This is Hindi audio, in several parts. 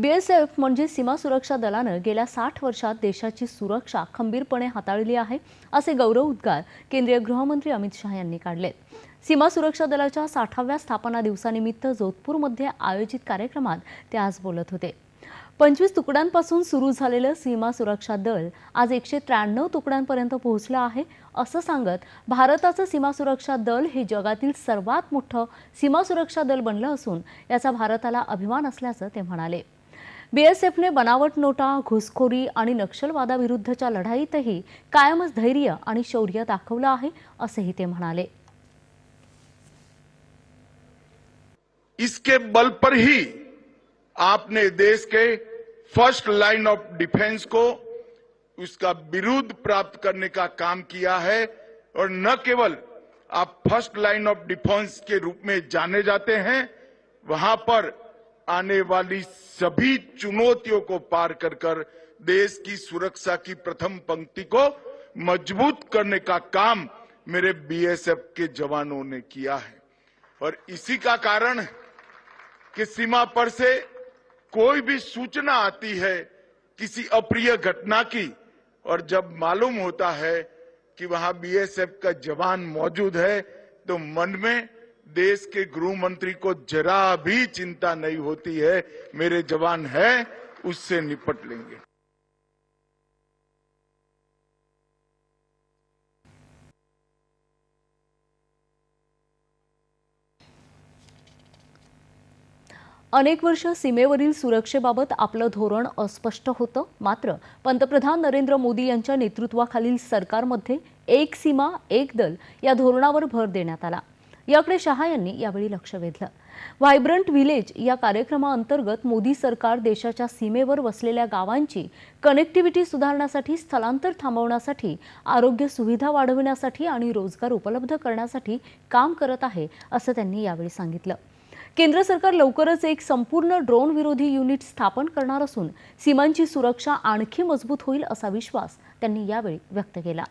बीएसएफ म्हणजे सीमा सुरक्षा दलानं गेल्या साठ वर्षात देशाची सुरक्षा खंबीरपणे हाताळली आहे असे गौरव उद्गार केंद्रीय गृहमंत्री अमित शहा यांनी काढलेत. सीमा सुरक्षा दलाच्या साठाव्या स्थापना दिवसानिमित्त जोधपूरमध्ये आयोजित कार्यक्रमात ते आज बोलत होते. पंचवीस तुकड्यांपासून सुरू झालेलं सीमा सुरक्षा दल आज एकशे त्र्याण्णव तुकड्यांपर्यंत पोहोचलं आहे असं सांगत भारताचं सीमा सुरक्षा दल हे जगातील सर्वात मोठं सीमा सुरक्षा दल बनलं असून याचा भारताला अभिमान असल्याचं ते म्हणाले. बीएसएफने बनावट नोटा, घुसखोरी आणि नक्षलवादाविरुद्धच्या लढाईतही कायमच धैर्य आणि शौर्य ते म्हणाले. इसके बल पर ही आपने देश के फ़र्स्ट लाइन ऑफ़ डिफेंस को उसका विरुद्ध प्राप्त करने का काम किया है और न केवल आप फ़र्स्ट लाइन ऑफ़ डिफेंस के रूप में जाने जाते हैं, वहाँ पर आने वाली सभी चुनौतियों को पार कर कर देश की सुरक्षा की प्रथम पंक्ति को मज़बूत करने का काम मेरे बीएसएफ के जवानों ने किया है। और इसी का कारण कि सीमा पर से कोई भी सूचना आती है किसी अप्रिय घटना की, और जब मालूम होता है कि वहाँ बीएसएफ का जवान मौजूद है तो मन में देश के गृह मंत्री को जरा भी चिंता नहीं होती है, मेरे जवान है, उससे निपट लेंगे। अनेक वर्ष सीमेवरील सुरक्षेबाबत आपलं धोरण अस्पष्ट होतं. मात्र, पंतप्रधान नरेंद्र मोदी यांच्या नेतृत्वाखालील सरकारमध्ये एक सीमा, एक दल या धोरणावर भर देण्यात आला. याकडे शहा यांनी यावेळी लक्ष वेधलं. व्हायब्रंट व्हिलेज या कार्यक्रमाअंतर्गत मोदी सरकार देशाच्या सीमेवर वसलेल्या गावांची कनेक्टिव्हिटी सुधारण्यासाठी स्थलांतर थांबवण्यासाठी आरोग्य सुविधा वाढवण्यासाठी आणि रोजगार उपलब्ध करण्यासाठी काम करत आहे असं त्यांनी यावेळी सांगितलं. केंद्र सरकार लवकरच एक संपूर्ण ड्रोन विरोधी युनिट स्थापन करणार असून सीमांची सुरक्षा आणखी मजबूत होईल असा विश्वास त्यांनी यावेळी व्यक्त केला.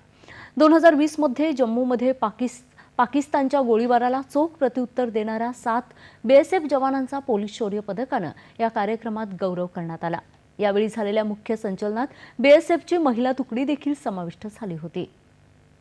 दोन हजार वीसमध्ये जम्मूमध्ये पाकिस्तान पाकिस्तानच्या गोळीबाराला चोख प्रत्युत्तर देणाऱ्या सात बीएसएफ जवानांचा पोलीस शौर्य पदकानं या कार्यक्रमात गौरव करण्यात आला. यावेळी झालेल्या मुख्य संचलनात बीएसएफची महिला तुकडी देखील समाविष्ट झाली होती.